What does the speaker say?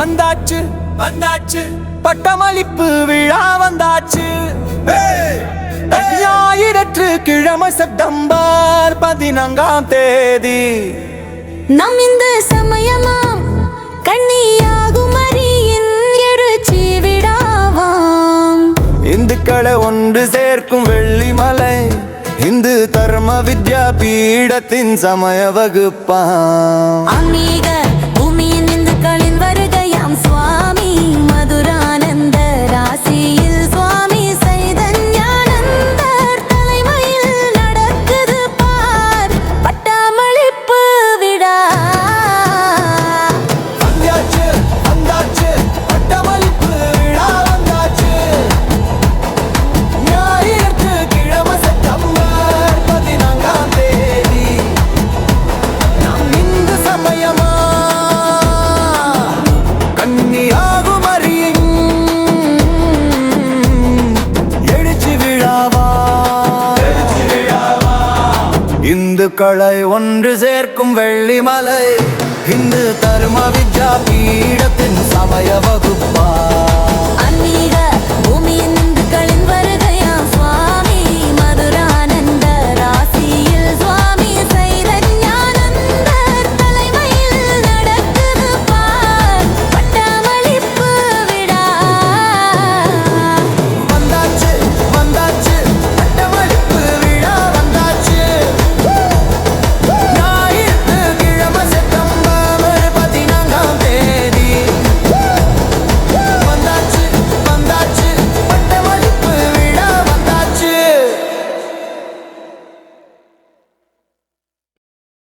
வந்தாச்சு. வந்தாச்சு. பட்டமளிப்பு விழா வந்தாச்சு. ஞாயிறற்று கிழமை செப்டம்பர் பதினான்காம் தேதி. நம் இந்த சமயமாம் கன்னியாகுமரியின் எழுச்சி விடாவாம். இந்துக்களை ஒன்று சேர்க்கும் வெள்ளிமலை இந்து தர்ம வித்யா பீடத்தின் சமய வகுப்பாம். இந்துக்களை ஒன்று சேர்க்கும் வெள்ளிமலை இந்து தர்ம வித்யா பீடத்தின் சமய